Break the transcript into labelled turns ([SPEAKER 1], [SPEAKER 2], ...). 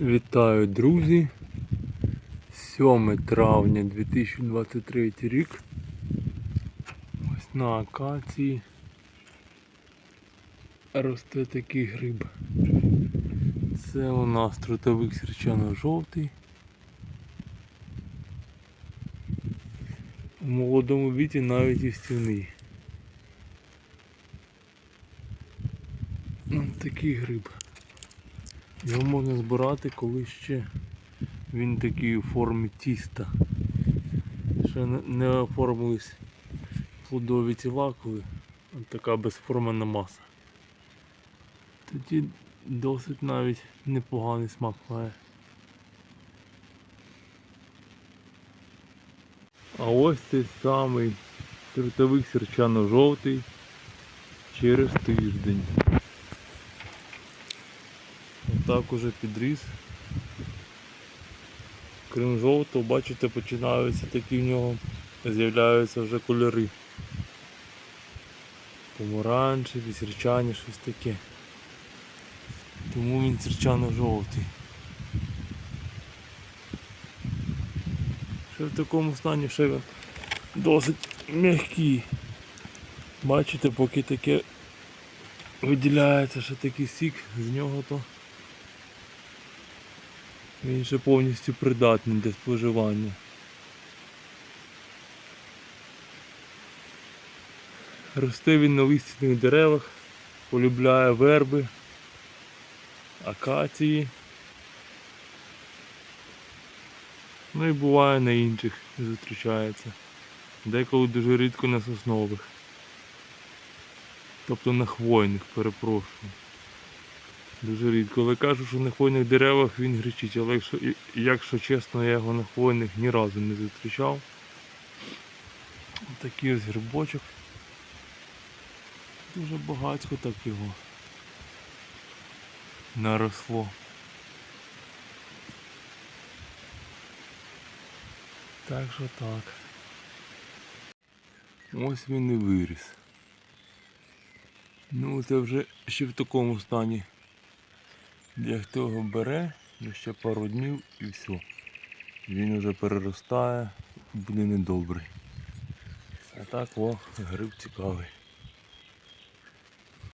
[SPEAKER 1] Вітаю, друзі! 7 травня 2023 рік. Ось на акації росте такий гриб. Це у нас трутовик сірчано-жовтий. У молодому віці навіть і стівний. Ось такий гриб. Його можна збирати, коли ще він такий у формі тіста. Ще не- оформились плодові тіла, коли така безформена маса. Тоді досить навіть непоганий смак має. А ось цей самий трутовик сірчано-жовтий через тиждень. Отак уже підріс. Крім жовтого, бачите, починаються такі в нього, з'являються вже кольори. Помаранчеві, сірчані, щось таке. Тому він сірчано-жовтий. Ще в такому стані ще він досить м'який. Бачите, поки таке виділяється ще такий сік з нього, то він ще повністю придатний для споживання. Росте він на листяних деревах, полюбляє верби, акації. Ну і буває на інших зустрічається. Деколи дуже рідко на соснових. Тобто на хвойних, перепрошую. Дуже рідко. Але кажу, що на хвойних деревах він гречить, але якщо, якщо чесно, я його на хвойних ні разу не зустрічав. Такий ось грибочок. Дуже багатько так його наросло. Так що так. Ось він і виріс. Ну це вже ще в такому стані. Як того бере, ну ще пару днів і все. Він уже переростає, буде недобрий. А так о, гриб цікавий.